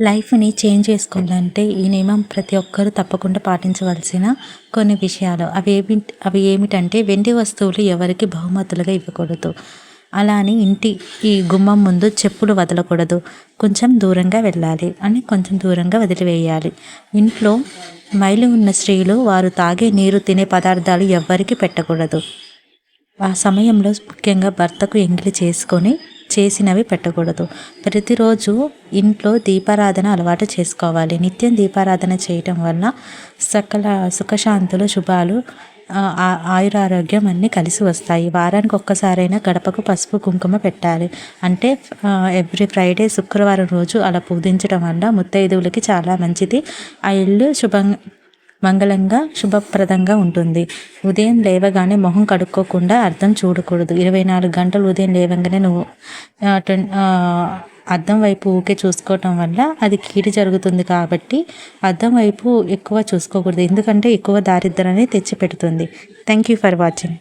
లైఫ్ని చేంజ్ చేసుకోవాలంటే ఈ నియమం ప్రతి ఒక్కరూ తప్పకుండా పాటించవలసిన కొన్ని విషయాలు. అవి ఏమి అవి ఏమిటంటే వెండి వస్తువులు ఎవరికి బహుమతులుగా ఇవ్వకూడదు. అలా అని ఇంటి ఈ గుమ్మం ముందు చెప్పులు వదలకూడదు. కొంచెం దూరంగా వెళ్ళాలి అని కొంచెం దూరంగా వదిలివేయాలి. ఇంట్లో మైలు ఉన్న స్త్రీలు వారు తాగే నీరు తినే పదార్థాలు ఎవ్వరికి పెట్టకూడదు. ఆ సమయంలో ముఖ్యంగా భర్తకు ఎంగిలి చేసుకొని చేసినవి పెట్టకూడదు. ప్రతిరోజు ఇంట్లో దీపారాధన అలవాటు చేసుకోవాలి. నిత్యం దీపారాధన చేయటం వల్ల సకల సుఖశాంతులు శుభాలు ఆ, ఆరోగ్యం ఆయురారోగ్యం అన్నీ కలిసి వస్తాయి. వారానికి ఒక్కసారైనా గడపకు పసుపు కుంకుమ పెట్టాలి. అంటే ఎవ్రీ ఫ్రైడే శుక్రవారం రోజు అలా పూజించడం వల్ల ముత్తైదువులకి చాలా మంచిది. ఆ ఇల్లు శుభంగా మంగళంగా శుభప్రదంగా ఉంటుంది. ఉదయం లేవగానే మొహం కడుక్కోకుండా అర్థం చూడకూడదు. ఇరవై నాలుగు గంటలు ఉదయం లేవగానే నువ్వు ఆ, అద్దం వైపు ఊకే చూసుకోవటం వల్ల అది కీడి జరుగుతుంది కాబట్టి అద్దం వైపు ఎక్కువ చూసుకోకూడదు. ఎందుకంటే ఎక్కువ దారిద్రాన్ని తెచ్చిపెడుతుంది. Thank you for watching